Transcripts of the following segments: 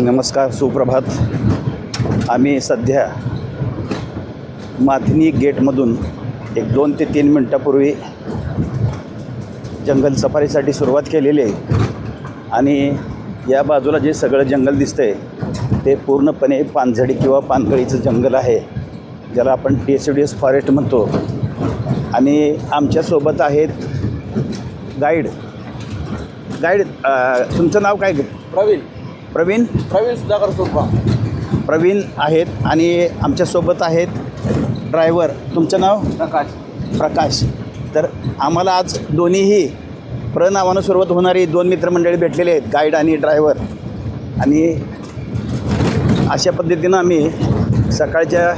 नमस्कार सुप्रभात. आम्ही सध्या माथनी गेटमधून एक दोन ते तीन मिनटापूर्वी जंगल सफारीसाठी सुरुवात केलेली आहे. आणि या बाजूला जे सगळं जंगल दिसतं आहे ते पूर्णपणे पानझडी किंवा पानगळीचं जंगल आहे ज्याला आपण डेसिडियस फॉरेस्ट म्हणतो. आणि आमच्यासोबत आहेत गाईड. गाईड तुमचं नाव काय प्रवीण. प्रवीण? प्रवीण सुधाकर सुरपा. प्रवीण आहेत आणि आमच्यासोबत आहेत ड्रायव्हर. तुमचं नाव? प्रकाश. प्रकाश. तर आम्हाला आज दोन्हीही प्रनावानं सुरुवात होणारी दोन मित्रमंडळी भेटलेले आहेत गाईड आणि ड्रायव्हर. आणि अशा पद्धतीनं आम्ही सकाळच्या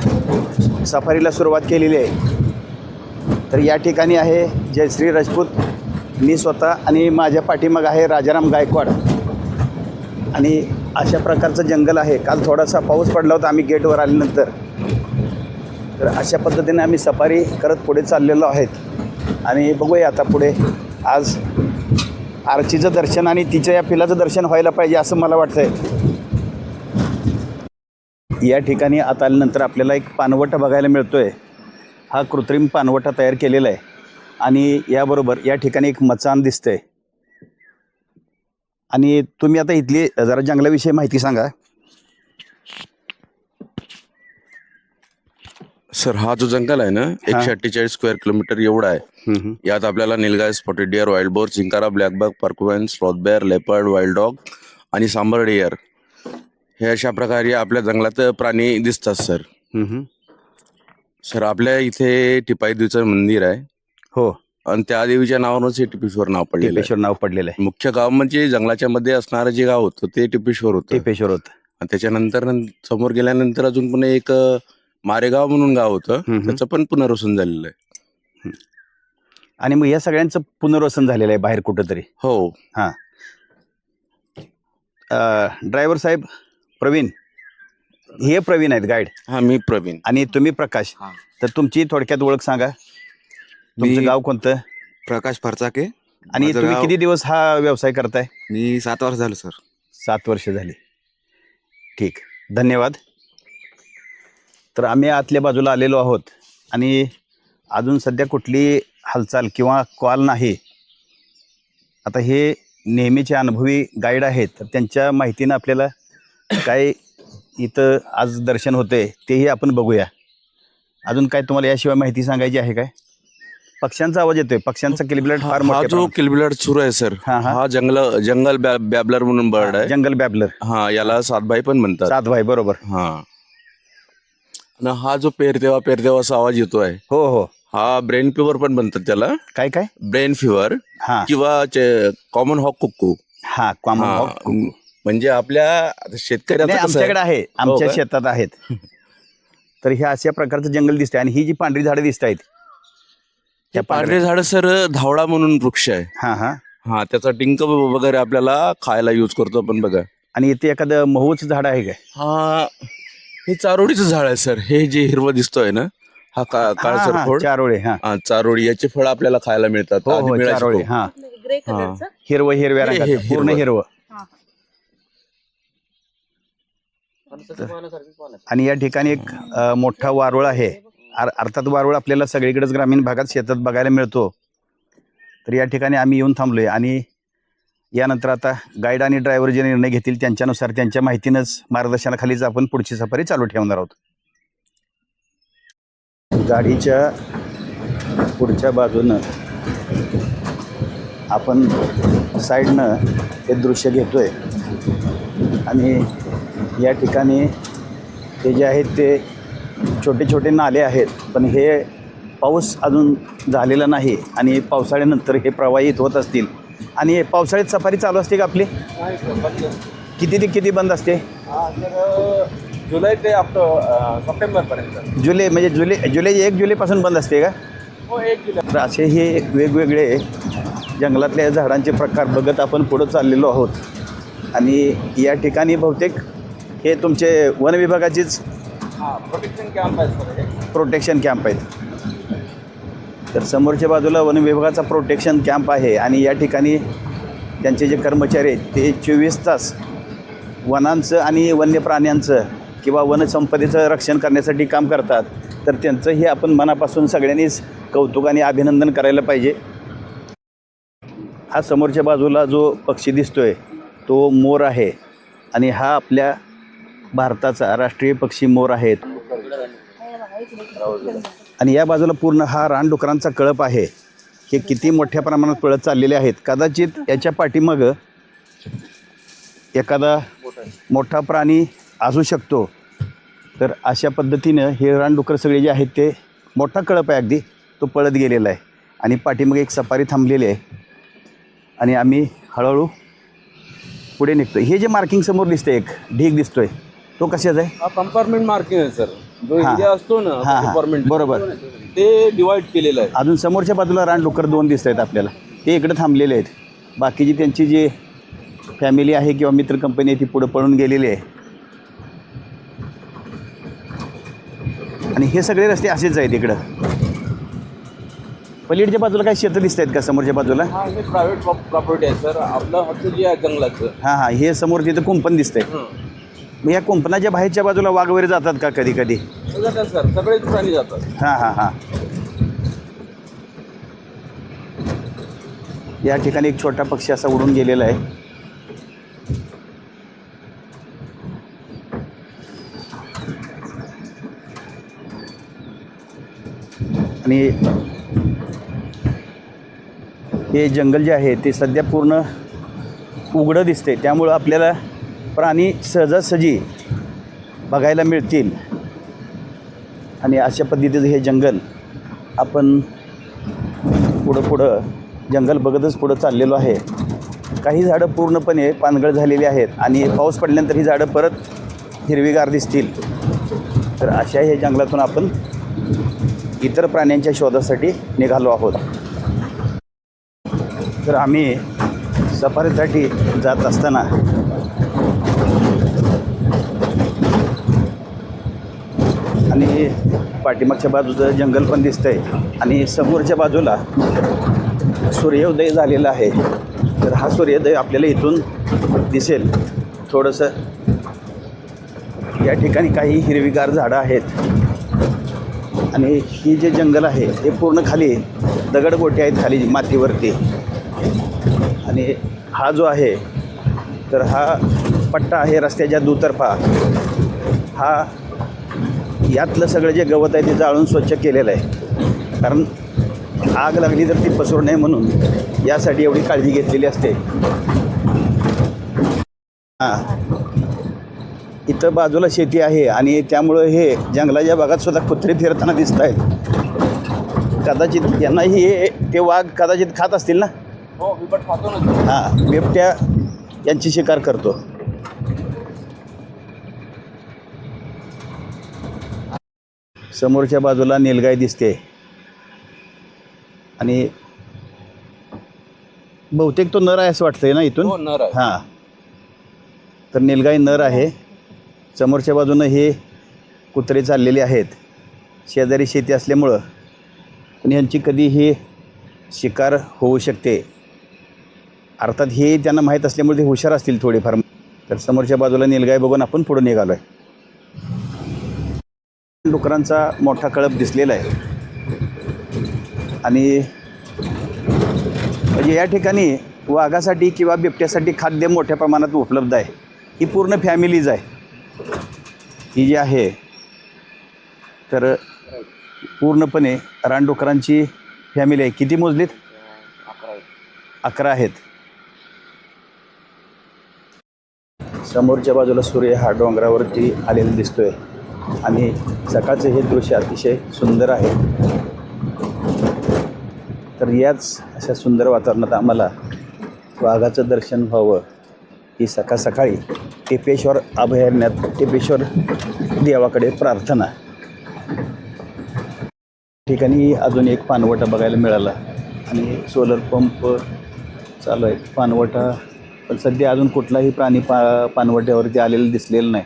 सफारीला सुरुवात केलेली आहे. तर या ठिकाणी आहे जयश्री राजपूत. मी स्वतः आणि माझ्या पाठीमाग आहे राजाराम गायकवाड. आणि अशा प्रकारचं जंगल आहे. काल थोडासा पाऊस पडला होता आम्ही गेटवर आल्यानंतर. तर अशा पद्धतीने आम्ही सफारी करत पुढे चाललेलो आहेत. आणि बघूया आता पुढे. आज आरचीचं दर्शन आणि तिच्या या पिलाचं दर्शन व्हायला पाहिजे असं मला वाटतंय. या ठिकाणी आता आल्यानंतर आपल्याला एक पानवटा बघायला मिळतोय. हा कृत्रिम पानवटा तयार केलेला आहे. आणि याबरोबर या ठिकाणी एक मचान दिसतंय. आणि तुम्ही आता इथली जरा जंगलाविषयी माहिती सांगा. सर हा जो जंगल आहे ना एकशे अठ्ठेचाळीस स्क्वेअर किलोमीटर एवढा आहे. यात आपल्याला nilgai spotted deer wild boar chinkara blackbuck porcupine sloth bear leopard wild dog आणि सांबर डिअर हे अशा प्रकारे आपल्या जंगलात प्राणी दिसतात सर. सर आपल्या इथे टिपाई देवीचं मंदिर आहे. हो. आणि त्या देवीच्या नावावरूनच हे टिपेश्वर नाव पडलेलं आहे. टिपेश्वर नाव पडलेलं आहे. मुख्य गाव म्हणजे जंगलाच्या मध्ये असणारं जे गाव होतं ते टिपेश्वर होतं. टिपेश्वर होतं. आणि त्याच्यानंतर नं- समोर गेल्यानंतर अजून पण एक अ, मारेगाव म्हणून गाव होतं. हम्म. त्याचं पण पुनर्वसन झालेलं आहे. आणि मग या सगळ्यांचं पुनर्वसन झालेलं आहे बाहेर कुठंतरी. हो. ड्रायव्हर साहेब प्रवीण. हे प्रवीण आहेत गाईड हा मी प्रवीण. आणि तुम्ही प्रकाश. हा. तर तुमची थोडक्यात ओळख सांगा. तुमचं मी- गाव कोणतं? प्रकाश फरचाके. आणि माझं तुम्ही गाव- किती दिवस हा व्यवसाय करताय? मी सात वर्ष झालो सर. सात वर्ष झाली. ठीक. धन्यवाद. तर आम्ही आतल्या बाजूला आलेलो आहोत आणि अजून सध्या कुठली हालचाल किंवा कॉल नाही. आता हे नेहमीचे अनुभवी गाईड आहेत तर त्यांच्या माहितीनं आपल्याला काय इथं आज दर्शन होते तेही आपण बघूया. अजून काय तुम्हाला याशिवाय माहिती सांगायची आहे काय? पक्ष्यांचा आवाज येतोय. पक्ष्यांचा किलबिलाट फार हा जो. किलबिलाट सुरू आहे सर हा, हा. हा जंगल जंगल बॅ- बॅबलर म्हणून बर्ड आहे. जंगल बॅबलर हा याला सातभाई पण म्हणतात. सात भाई बरोबर. हा. आणि हा जो पेरदेवा पेरदेवा असा आवाज येतोय हो हो. हा ब्रेन फिवर पण म्हणतात त्याला. काय काय? ब्रेन फिवर हा. किंवा कॉमन हॉक कुक्कू. हा कॉमन हा, हॉक म्हणजे आपल्या आता शेतकऱ्याचं नाही कसं आहे? आमच्याकडे आहे. आमच्या? शेतात आहेत. तर हे अशा प्रकारचं जंगल दिसतंय. आणि ही जी पांढरी झाडं दिसत आहेत हे त्या पांढरे झाड सर धावडा म्हणून वृक्ष आहे. हा हा. हा त्याचा डिंक वगैरे आपल्याला खायला युज करतो आपण बघा. आणि इथे एखादं महूचं झाड आहे काय? हा हे चारोळीचं झाड आहे सर. हे जे हिरवं दिसतोय ना हा का हा, काळसर हा, खोड. चारोळे हा. हा, चारोळी याचे फळ आपल्याला खायला मिळतात. हो आधी हो मिळायचे चारोळे खूप. हा. ग्रे कलरचं? हिरवं हिरव्या हे- हे रंगाचं पूर्ण हिरवं. हिरवं आणि या ठिकाणी एक अ, मोठा वारुळ आहे. अर- अर्थात वारुळ आपल्याला सगळीकडेच ग्रामीण भागात शेतात बघायला मिळतो. तर या ठिकाणी आम्ही येऊन थांबलोय आणि यानंतर आता गाईड आणि ड्रायव्हर जे निर्णय घेतील त्यांच्यानुसार त्यांच्या माहितीनंच मार्गदर्शनाखालीच आपण पुढची सफारी चालू ठेवणार आहोत. गाडीच्या पुढच्या बाजूनं आपण साईडनं हे दृश्य घेतोय. आणि या ठिकाणी ते जे आहेत ते छोटे छोटे नाले आहेत पण हे पाऊस अजून झालेला नाही आणि पावसाळ्यानंतर हे प्रवाहित होत असतील. आणि पावसाळ्यात सफारी चालू असते का आपली? किती ते किती बंद असते? जुलै ते सप्टेंबर पर्यंत. जुलै म्हणजे जुलै जुलै एक जुलैपासून बंद असते का? हो एक जुलै. तर असे हे वेगवेगळे जंगलातल्या झाडांचे प्रकार बघत आपण पुढं चाललेलो आहोत. आणि या ठिकाणी बहुतेक हे तुमचे वन विभागाचीच प्रोटेक्शन कॅम्प आहे सर हे प्रोटेक्शन कॅम्प आहेत. तर समोरच्या बाजूला वन विभागाचा प्रोटेक्शन कॅम्प आहे आणि या ठिकाणी त्यांचे जे कर्मचारी आहेत ते चोवीस तास वनांचं आणि वन्य प्राण्यांचं किंवा वनसंपदेचं रक्षण करण्यासाठी काम करतात. तर त्यांचंही आपण मनापासून सगळ्यांनीच कौतुक आणि अभिनंदन करायला पाहिजे. हा समोरच्या बाजूला जो पक्षी दिसतोय तो मोर आहे आणि हा आपल्या भारताचा राष्ट्रीय पक्षी मोर आहेत. आणि या बाजूला पूर्ण हा रानडुकरांचा कळप आहे. हे किती मोठ्या प्रमाणात पळत चाललेले आहेत. कदाचित याच्या पाठीमागं एखादा मोठा प्राणी असू शकतो. तर अशा पद्धतीनं हे रानडुकर सगळे जे आहेत ते मोठा कळप आहे अगदी. तो पळत गेलेला आहे. आणि पाठीमागे एक सफारी थांबलेली आहे. आणि आम्ही हळूहळू पुढे निघतो हे जे मार्किंग समोर दिसतंय एक ढीग दिसतोय. तो कशाचा आहे? हा कंपार्टमेंट मार्किंग आहे सर जो हा. एरिया असतो ना हा, हा. कंपार्टमेंट बरोबर. ते डिवाइड केलेलं आहे. अजून समोरच्या बाजूला रानडुक्कर दोन दिसत आहेत आपल्याला. ते इकडे थांबलेले आहेत. बाकीची त्यांची जी फॅमिली आहे किंवा मित्र कंपनी आहे ती पुढं पळून गेलेली आहे. आणि हे सगळे रस्ते असेच आहेत इकडं. पलीकडच्या बाजूला काही शेतं दिसत आहेत का समोरच्या बाजूला? हा हे प्रायव्हेट प्रॉपर्टी आहे सर आपलं जे आहे जंगलाचं. हां हां. हे समोर तिथं कुंपण दिसतंय हं. मग या कुंपणाच्या बाहेरच्या बाजूला वाघ वगैरे जातात का कधी कधी? जातात सर सगळेच प्राणी जातात. हां हां हां. या ठिकाणी एक छोटा पक्षी असा उडून गेलेला आहे. आणि हे जंगल जे आहे ते सध्या पूर्ण उघडं दिसते त्यामुळं आपल्याला प्राणी सहजासहजी बघायला मिळतील. आणि अशा पद्धतीचं हे जंगल आपण पुढं पुढं जंगल बघतच पुढं चाललेलो आहे. काही झाडं पूर्णपणे पानगळ झालेली आहेत आणि पाऊस पडल्यानंतर ही झाडं परत हिरवीगार दिसतील. तर अशा हे जंगलातून आपण इतर प्राण्यांच्या शोधासाठी निघालो आहोत. तर आम्ही सफारीसाठी जात असताना आणि पाठीमागच्या बाजूचं जंगल पण दिसतंय. आणि समोरच्या बाजूला सूर्योदय झालेला आहे. तर हा सूर्योदय आपल्याला इथून दिसेल. थोडंसं या ठिकाणी काही हिरवीगार झाडं आहेत. आणि ही जे जंगल आहे हे पूर्ण खाली दगडगोटे आहेत खाली मातीवरती. आणि हा जो आहे तर हा पट्टा आहे रस्त्याच्या दुतर्फा. हा यातलं सगळं जे गवत आहे ते जाळून स्वच्छ केलेलं आहे. कारण आग लागली तर ती पसरू नये म्हणून यासाठी एवढी काळजी घेतलेली असते. हां. इथं बाजूला शेती आहे आणि त्यामुळं हे जंगलाच्या भागात सुद्धा कुत्रे फिरताना दिसत आहेत. कदाचित यांनाही हे ते वाघ कदाचित खात असतील ना? हो हां बिबट्या यांची शिकार करतो. समोरच्या बाजूला निलगाय दिसते. आणि बहुतेक तो नर आहे असं वाटतंय ना हो इथून नर आहे. हां. तर निलगाई नर आहे. समोरच्या बाजूनं हे कुत्रे चाललेले आहेत. शेजारी शेती असल्यामुळं पण यांची कधी हे शिकार होऊ शकते. अर्थात हे त्यांना माहीत असल्यामुळे ते हुशार असतील थोडेफार. तर समोरच्या बाजूला निलगाय बघून आपण पुढे निघालो आहे डुकरांचा मोठा कळप दिसलेला आहे. आणि म्हणजे या ठिकाणी वाघासाठी किंवा बिबट्यासाठी खाद्य मोठ्या प्रमाणात उपलब्ध आहे. ही पूर्ण फॅमिलीज आहे. ही जी आहे तर पूर्णपणे रानडुकरांची फॅमिली आहे. किती मोजलीत? अकरा आहेत. समोरच्या बाजूला सूर्य हा डोंगरावरती आलेला दिसतोय. आणि सकाळचं हे दृश्य अतिशय सुंदर आहे. तर याच अशा सुंदर वातावरणात आम्हाला वाघाचं दर्शन व्हावं ही सकाळ सकाळी टेपेश्वर अभयारण्यात टेपेश्वर देवाकडे प्रार्थना. ठिकाणी अजून एक पानवटा बघायला मिळाला आणि सोलर पंप चालू आहे पानवटा पण सध्या अजून कुठलाही प्राणी पा पानवट्यावरती आलेलं दिसलेलं नाही.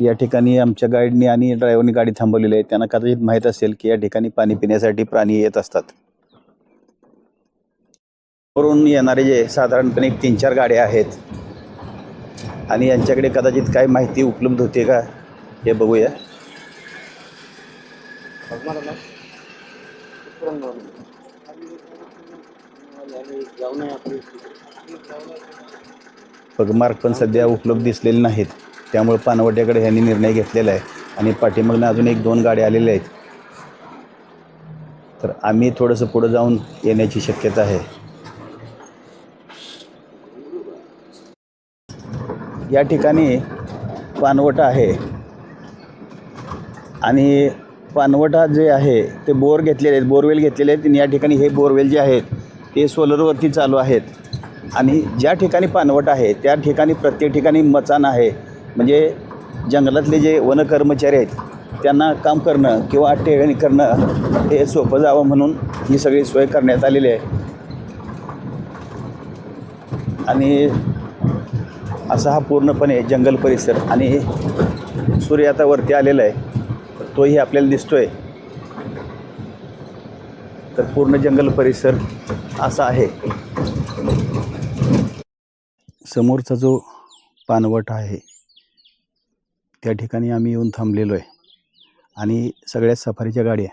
या ठिकाणी आमच्या गाईडनी आणि ड्रायव्हरनी गाडी थांबवलेली आहे. त्यांना कदाचित माहीत असेल की या ठिकाणी पाणी पिण्यासाठी प्राणी येत असतात. वरून येणारे जे साधारणपणे एक तीन चार गाड्या आहेत. आणि यांच्याकडे कदाचित काय माहिती उपलब्ध होते का? हे बघूया. पगमार्क पण सध्या उपलब्ध दिसलेले नाहीत. त्यामुळे पानवट्याकडे ह्यांनी निर्णय घेतलेला आहे. आणि पाठीमागनं अजून एक दोन गाड्या आलेल्या आहेत. तर आम्ही थोडंसं पुढं जाऊन येण्याची शक्यता आहे. या ठिकाणी पानवटा आहे. आणि पानवटा जे आहे ते बोर घेतलेले आहेत बोरवेल घेतलेले आहेत. आणि या ठिकाणी हे बोरवेल जे आहेत ते सोलरवरती चालू आहेत. आणि ज्या ठिकाणी पानवट आहे त्या ठिकाणी प्रत्येक ठिकाणी मचान आहे. म्हणजे जंगलातले जे वनकर्मचारी आहेत त्यांना काम करणं किंवा टेळणी करणं हे सोपं जावं म्हणून ही सगळी सोय करण्यात आलेली आहे. आणि असा हा पूर्णपणे जंगल परिसर आणि सूर्य आता वरती आलेला आहे तोही आपल्याला दिसतोय. तर पूर्ण जंगल परिसर असा आहे. समोरचा जो पानवट आहे त्या ठिकाणी आम्ही येऊन थांबलेलो आहे. आणि सगळ्या सफारीच्या गाड्या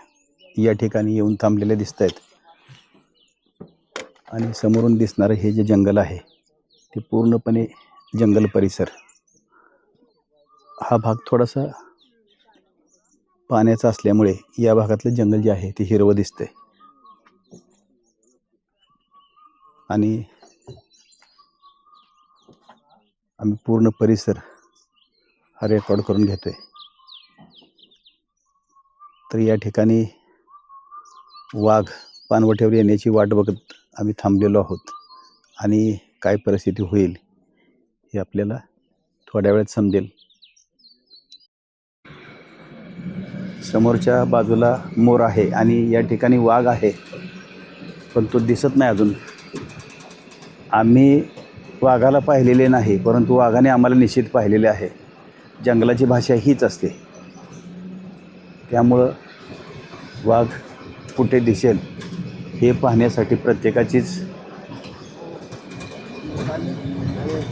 या ठिकाणी येऊन थांबलेल्या दिसत आहेत. आणि समोरून दिसणारं हे जे जंगल आहे ते पूर्णपणे जंगल परिसर. हा भाग थोडासा पाण्याचा असल्यामुळे या भागातलं जंगल जे आहे ते हिरवं दिसतंय. आणि आम्ही पूर्ण परिसर हा रेकॉर्ड करून घेतोय. तर या ठिकाणी वाघ पानवट्यावर येण्याची वाट बघत आम्ही थांबलेलो आहोत. आणि काय परिस्थिती होईल हे आपल्याला थोड्या वेळात समजेल. समोरच्या बाजूला मोर आहे आणि या ठिकाणी वाघ आहे. पण तो दिसत नाही अजून. आम्ही वाघाला पाहिलेले नाही परंतु वाघाने आम्हाला निश्चित पाहिलेले आहे. जंगलाची भाषा हीच असते. त्यामुळं वाघ कुठे दिसेल हे पाहण्यासाठी प्रत्येकाचीच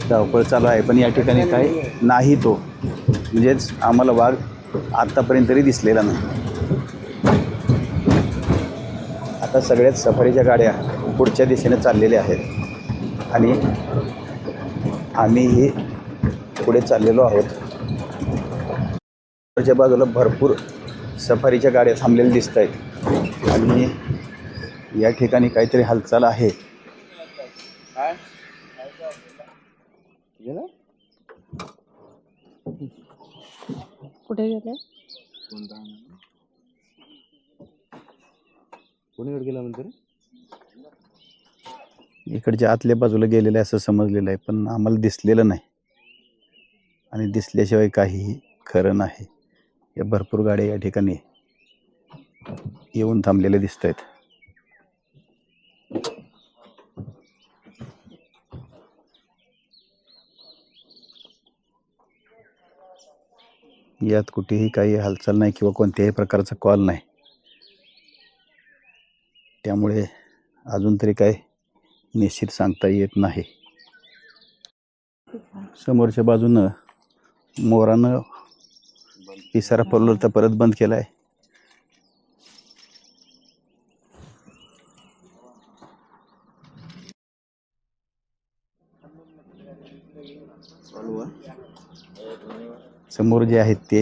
धावपळ चालू आहे. पण या ठिकाणी काय नाही तो. म्हणजेच आम्हाला वाघ आत्तापर्यंत तरी दिसलेला नाही. आता सगळ्याच सफारीच्या गाड्या पुढच्या दिशेने चाललेल्या आहेत. आणि आम्हीही पुढे चाललेलो आहोत. वरच्या बाजूला भरपूर सफारीच्या गाड्या थांबलेल्या दिसत आहेत आणि या ठिकाणी काहीतरी हालचाल आहे. कुठे गेले? कोणीकडे गेला म्हणते इकडच्या आतल्या बाजूला गेलेलं आहे असं समजलेलं आहे पण आम्हाला दिसलेलं नाही. आणि दिसल्याशिवाय काहीही खरं नाही. या भरपूर गाड्या या ठिकाणी येऊन थांबलेल्या दिसत आहेत यात कुठेही काही हालचाल नाही किंवा कोणत्याही प्रकारचा कॉल नाही. त्यामुळे अजून तरी काय निश्चित सांगता येत नाही. समोरच्या बाजूनं मोरानं पिसारा पडलो तर परत बंद केला आहे समोर जे आहेत ते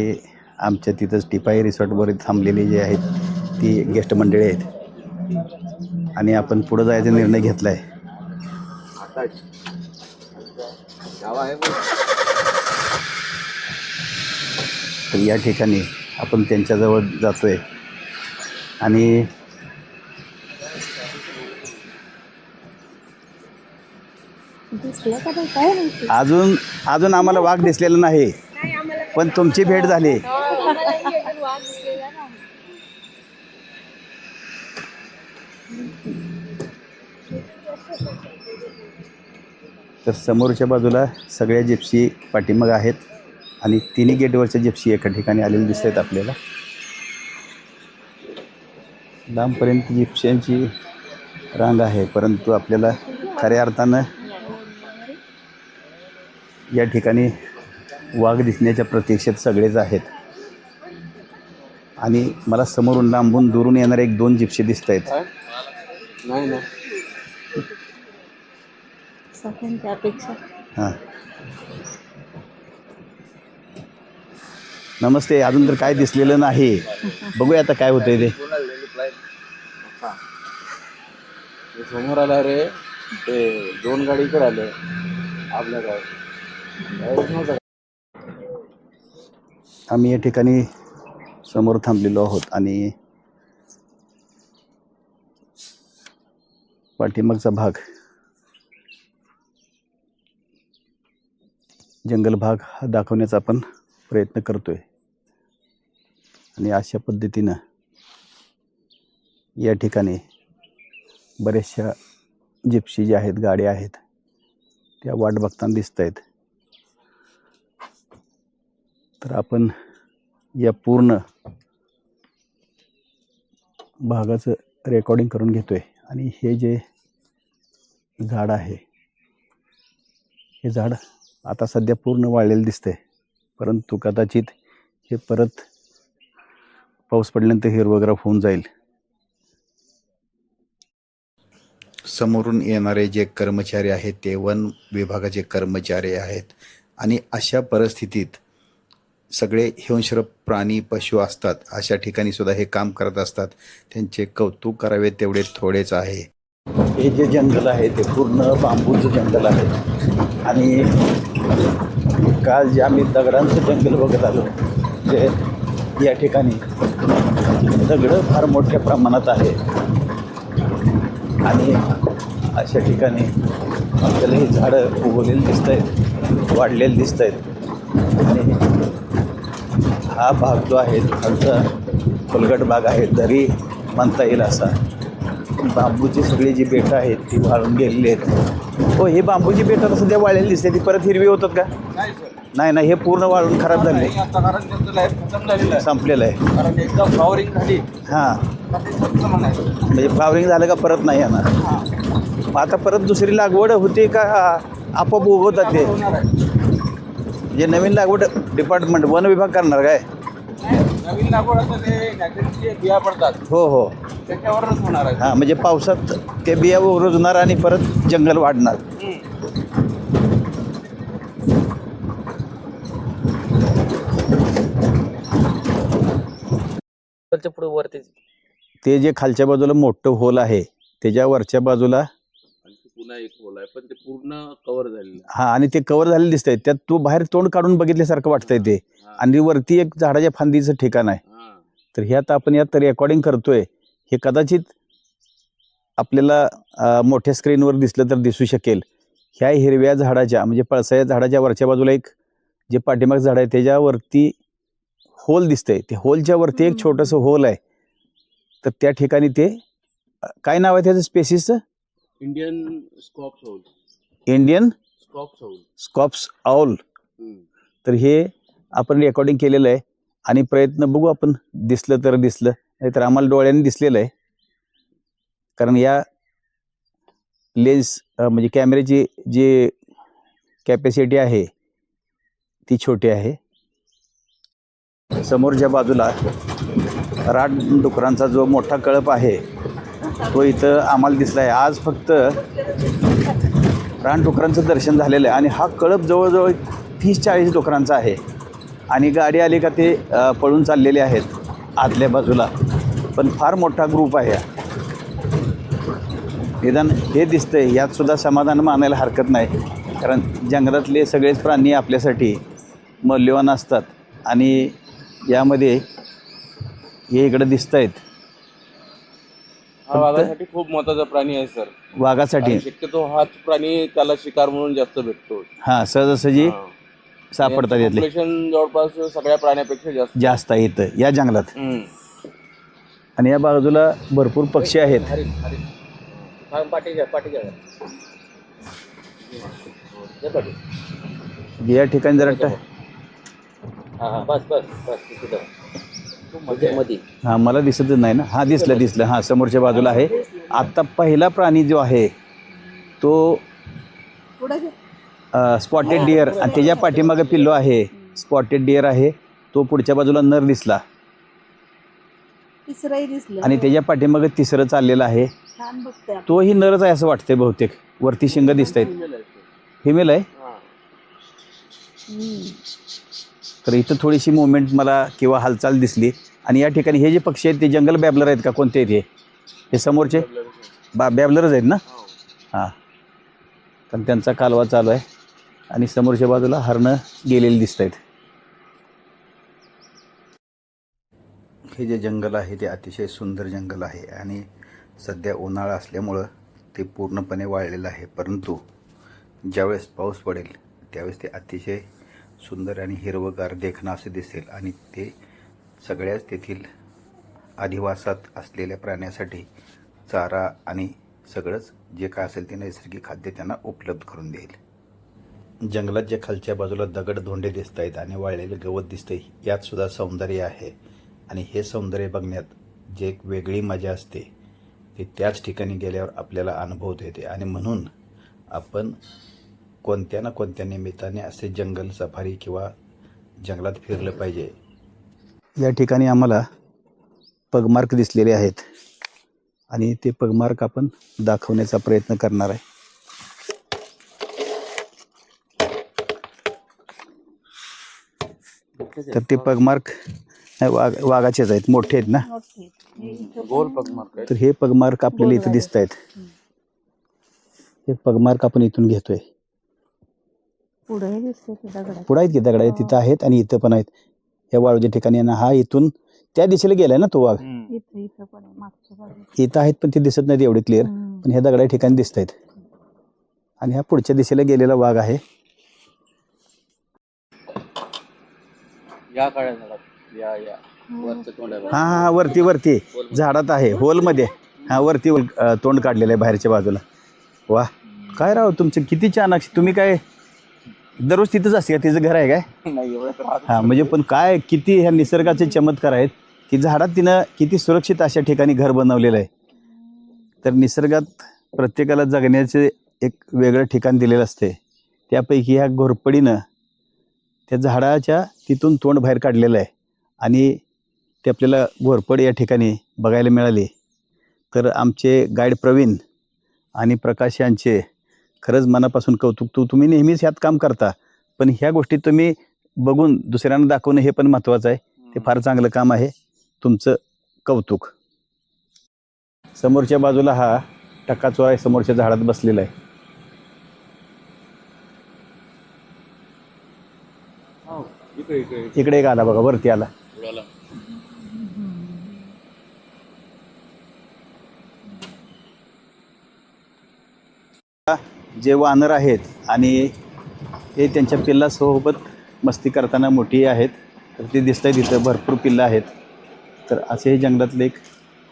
आमच्या तिथंच टिपाई रिसॉर्टवर थांबलेले जे आहेत ती गेस्ट मंडळी आहेत. आणि आपण पुढं जायचा निर्णय घेतला आहे गावा आहे तर या ठिकाणी आपण त्यांच्याजवळ आणि नाही काय माहिती? अजून अजून आम्हाला वाघ दिसलेला नाही पण तुमची भेट झाली. तर समोरच्या बाजूला सगळ्या जिप्सी पाठीमाग आहेत. आणि तिन्ही गेटवरच्या जिप्सी एका ठिकाणी आलेल्या दिसत आहेत आपल्याला. लांबपर्यंत जिप्स्यांची रांग आहे परंतु आपल्याला खऱ्या अर्थानं या ठिकाणी वाघ दिसण्याच्या प्रतीक्षेत सगळेच आहेत. आणि मला समोरून लांबून दुरून येणारे एक दोन जिप्सी दिसत आहेत काय? नाही ना सगळ्यांची अपेक्षा. हां. नमस्ते अजून तर काय दिसलेलं नाही. बघूया आता काय होतंय ते. समोर आला रे ते दोन गाडी इकडे आले. आपल्या आम्ही या ठिकाणी समोर थांबलेलो आहोत आणि पाठीमागचा भाग जंगल भाग हा दाखवण्याचा आपण प्रयत्न करतोय. आणि अशा पद्धतीनं या ठिकाणी बऱ्याचशा जिप्सी ज्या आहेत गाड्या आहेत त्या वाट बघताना दिसत आहेत तर आपण या पूर्ण भागाचं रेकॉर्डिंग करून घेतोय. आणि हे जे झाड आहे हे झाड आता सध्या पूर्ण वाळलेलं दिसतंय. परंतु कदाचित हे परत पाऊस पडल्यानंतर हिरवगैरे होऊन जाईल. समोरून येणारे जे कर्मचारी आहेत ते वन विभागाचे कर्मचारी आहेत. आणि अशा परिस्थितीत सगळे हिंस्र प्राणी पशु असतात. अशा ठिकाणी सुद्धा हे काम करत असतात. त्यांचे कौतुक करावे तेवढे थोडेच आहे. हे जे जंगल आहे ते पूर्ण बांबूचं जंगल आहे. आणि काल जे आम्ही दगडांचं जंगल बघत आलो जे या ठिकाणी. दगडं फार मोठ्या प्रमाणात आहे. आणि अशा ठिकाणी आपल्याला ही झाडं उगवलेली दिसत आहेत वाढलेली दिसत आहेत आणि हा भाग जो आहे आमचा खालचा भाग आहे दरी म्हणता येईल असा. बांबूची सगळी जी बेटं आहेत ती वाळून गेलेली आहेत. हो हे बांबूची बेटं सध्या वाळलेली दिसते ती परत हिरवी होतात का? नाही नाही हे पूर्ण वाळून खराब झाले. आहे. संपलेलं आहे. कारण एकदा फ्लॉवरिंग झाली हां. म्हणजे फ्लावरिंग झालं का परत नाही येणार. आता परत दुसरी लागवड होते का आपोआप उगवतात ते? जे नवीन लागवड डिपार्टमेंट वन विभाग करणार काय? नवीन लागवड आता ते नॅचरलचे बिया पडतात. हो हो. त्याच्यावरच होणार आहे. हां म्हणजे पावसात ते बिया रुजणार आणि परत जंगल वाढणार. पुढे वरती ते जे खालच्या बाजूला मोठं होल आहे त्याच्या वरच्या बाजूला पुन्हा एक होल आहे पण ते पूर्ण कव्हर झालेलं आहे. हा आणि ते कवर झालेलं दिसतंय त्यात तू बाहेर तोंड काढून बघितल्यासारखं वाटतंय ते हा. आणि वरती एक झाडाच्या फांदीचं ठिकाण आहे हा. तर ह्यात आपण यात रेकॉर्डिंग करतोय हे कदाचित आपल्याला अं, मोठ्या स्क्रीनवर दिसलं तर दिसू शकेल ह्या हिरव्या झाडाच्या म्हणजे पळसाच्या झाडाच्या वरच्या बाजूला एक जे पाठीमाग झाड आहे त्याच्यावरती होल दिसतंय. ते होलच्या वरती एक. छोटंसं होल आहे. तर त्या ठिकाणी ते काय नाव आहे त्याचं स्पेसिसचं? Indian scops owl. Indian scops owl. Scops owl. तर हे आपण रेकॉर्डिंग केलेलं आहे आणि प्रयत्न बघू आपण दिसलं तर दिसलं नाहीतर आम्हाला डोळ्यांनी दिसलेलं आहे. कारण या लेन्स म्हणजे कॅमेऱ्याची जी कॅपॅसिटी आहे ती छोटी आहे. समोरच्या बाजूला रानडुकरांचा जो मोठा कळप आहे तो इथं आम्हाला दिसला आहे आज फक्त रानडुकरांचं दर्शन झालेलं आहे आणि हा कळप जवळजवळ तीस चाळीस डुकरांचा आहे. आणि गाडी आली का ते पळून चाललेले आहेत आतल्या बाजूला. पण फार मोठा ग्रुप आहे हा. निदान हे दिसतंय यात सुद्धा समाधान मानायला हरकत नाही. कारण जंगलातले सगळेच प्राणी आपल्यासाठी मौल्यवान असतात. आणि यामध्ये हे इकडं दिसत आहेत हा वाघासाठी खूप महत्त्वाचा प्राणी आहे सर. वाघासाठी. शक्यतो हाच प्राणी त्याला शिकार म्हणून जास्त भेटतो. हां सहजासहजी हा. सापडतात यांचं यातले. population जवळपास सगळ्या प्राण्यापेक्षा जास्त. जास्त आहे इथं या जंगलात. हम्म. आणि या बाजूला भरपूर पक्षी आहेत. या ठिकाणी जरा ट- हा हा बस बस बस तिथं मध्ये मध्ये हां मला दिसतच नाही ना. हां दिसलं दिसलं. हां समोरच्या बाजूला आहे. आत्ता पहिला प्राणी जो आहे तो स्पॉटेड डिअर आणि त्याच्या पाठीमागे पिल्लो आहे. स्पॉटेड डिअर आहे. तो पुढच्या बाजूला नर दिसला. तिसरंही दिसलं. आणि त्याच्या पाठीमागे तिसरं चाललेलं आहे. छान बघतोय आपण. तोही नरच आहे असं वाटतंय बहुतेक. वरती शिंग दिसत आहेत फिमेल आहे? हम्म. तर इथं थोडीशी मुवमेंट मला किंवा हालचाल दिसली. आणि या ठिकाणी हे जे पक्षी आहेत ते जंगल बॅबलर आहेत का? कोणते ते हे? हे समोरचे? बा बॅबलरच आहेत ना? हां. कारण त्यांचा कालवा चालू आहे. आणि समोरच्या बाजूला हरणं गेलेली दिसत आहेत हे जे जंगल आहे ते अतिशय सुंदर जंगल आहे. आणि सध्या उन्हाळा असल्यामुळं ते पूर्णपणे वाळलेलं आहे. परंतु ज्यावेळेस पाऊस पडेल त्यावेळेस ते अतिशय सुंदर आणि हिरवगार देखणं असे दिसेल आणि ते सगळ्याच तेथील अधिवासात असलेल्या प्राण्यासाठी चारा आणि सगळंच जे काय असेल ते नैसर्गिक खाद्य त्यांना उपलब्ध करून देईल. जंगलात जे खालच्या बाजूला दगड धोंडे दिसत आहेत आणि वाळलेलं गवत दिसतंय यात सुद्धा सौंदर्य आहे. आणि हे सौंदर्य बघण्यात जे एक वेगळी मजा असते ते त्याच ठिकाणी गेल्यावर आपल्याला अनुभवता येते आणि म्हणून आपण कोणत्या ना कोणत्या निमित्ताने असे जंगल सफारी किंवा जंगलात फिरलं पाहिजे? या ठिकाणी आम्हाला पगमार्क दिसलेले आहेत. आणि ते पगमार्क आपण दाखवण्याचा प्रयत्न करणार आहे. तर ते पगमार्क वाघ वाघाचेच आहेत. मोठे आहेत ना? गोल पगमार्क तर हे पगमार्क आपल्याला इथं दिसत आहेत हे पगमार्क आपण इथून घेतोय. पुढे दिसते आहेत की दगड? आहेत तिथं आहेत आणि इथं पण आहेत. या वाळूच्या ठिकाणी आणि हा इथून त्या दिशेला गेलाय ना तो वाघ. इथं इथं पण आहे, मागच्या बाजूला. इथं आहेत पण ते दिसत नाहीत एवढे क्लिअर हम्म. पण ह्या दगडा ठिकाणी दिसत आहेत. आणि ह्या पुढच्या दिशेला गेलेला वाघ आहे. या काळ्या झाडात. या या. वरच्या तोंडाला हा हा हा वरती. वरती झाडात आहे होलमध्ये. हा वरती अं, तोंड काढलेलं आहे बाहेरच्या बाजूला. वा. काय राव तुमचं? किती छान अक्षी तुम्ही काय दररोज तिथंच असते का? तिचं घर आहे काय? नाही एवढं तर हा म्हणजे पण काय किती ह्या निसर्गाचे चमत्कार आहेत की झाडात तिनं किती सुरक्षित अशा ठिकाणी घर बनवलेलं आहे. तर निसर्गात प्रत्येकाला जगण्याचे एक वेगळं ठिकाण दिलेलं असते. त्यापैकी ह्या घोरपडीनं त्या झाडाच्या तिथून तोंड बाहेर काढलेलं आहे आणि ते आपल्याला घोरपड या ठिकाणी बघायला मिळाली. तर आमचे गाईड प्रवीण आणि प्रकाश यांचे खरंच मनापासून कौतुक तू तुम्ही नेहमीच ह्यात काम करता. पण ह्या गोष्टी तुम्ही बघून दुसऱ्यांना दाखवणं हे पण महत्त्वाचं आहे. ते फार चांगलं काम आहे. तुमचं कौतुक. समोरच्या बाजूला हा टकाचो आहे. समोरच्या झाडात बसलेला आहे. इकडे इकडे एक आला बघा. वरती आला. उडाला जे वानर आहेत आणि हे त्यांच्या पिल्लासोबत मस्ती करताना मोठी आहेत तर ते आहे तिथं भरपूर पिल्लं आहेत. तर असे हे जंगलातलं एक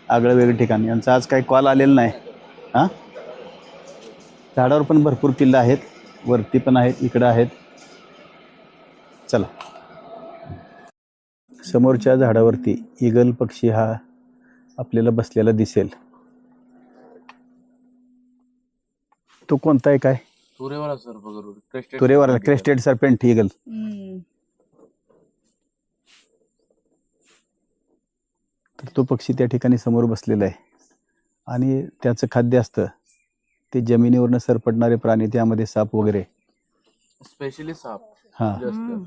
आगळं वेगळं ठिकाण. यांचा आज काही कॉल आलेला नाही. हां? झाडावर पण भरपूर पिल्लं आहेत. वरती पण आहेत इकडं आहेत. चला. समोरच्या झाडावरती इगल पक्षी हा आपल्याला बसलेला दिसेल. तो कोणता आहे काय? तुरेवाला क्रेस्टेड सरपेंट इगल हम्म. तर तो पक्षी त्या ठिकाणी समोर बसलेला आहे. आणि त्याचं खाद्य असतं ते जमिनीवरनं सरपडणारे प्राणी त्यामध्ये साप वगैरे. स्पेशली साप. हां. हम्म.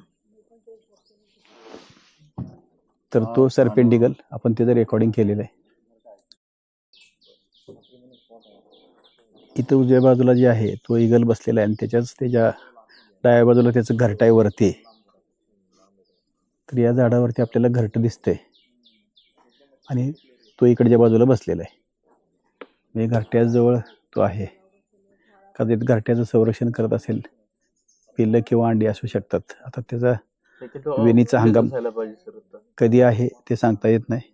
तर तो सरपेंटिगल आपण त्याचं रेकॉर्डिंग केलेलं आहे. इथं उजव्या बाजूला जे आहे तो इगल बसलेला आहे आणि त्याच्याच त्याच्या डाव्या बाजूला त्याचं घरट आहे वरती. तर या झाडावरती आपल्याला घरट दिसतंय. आणि तो इकडच्या बाजूला बसलेला आहे. म्हणजे घरट्याजवळ तो आहे. कदाचित घरट्याचं संरक्षण करत असेल पिल्लं किंवा अंडी असू शकतात. आता त्याचा वेणीचा हंगाम. कधी आहे ते सांगता येत नाही.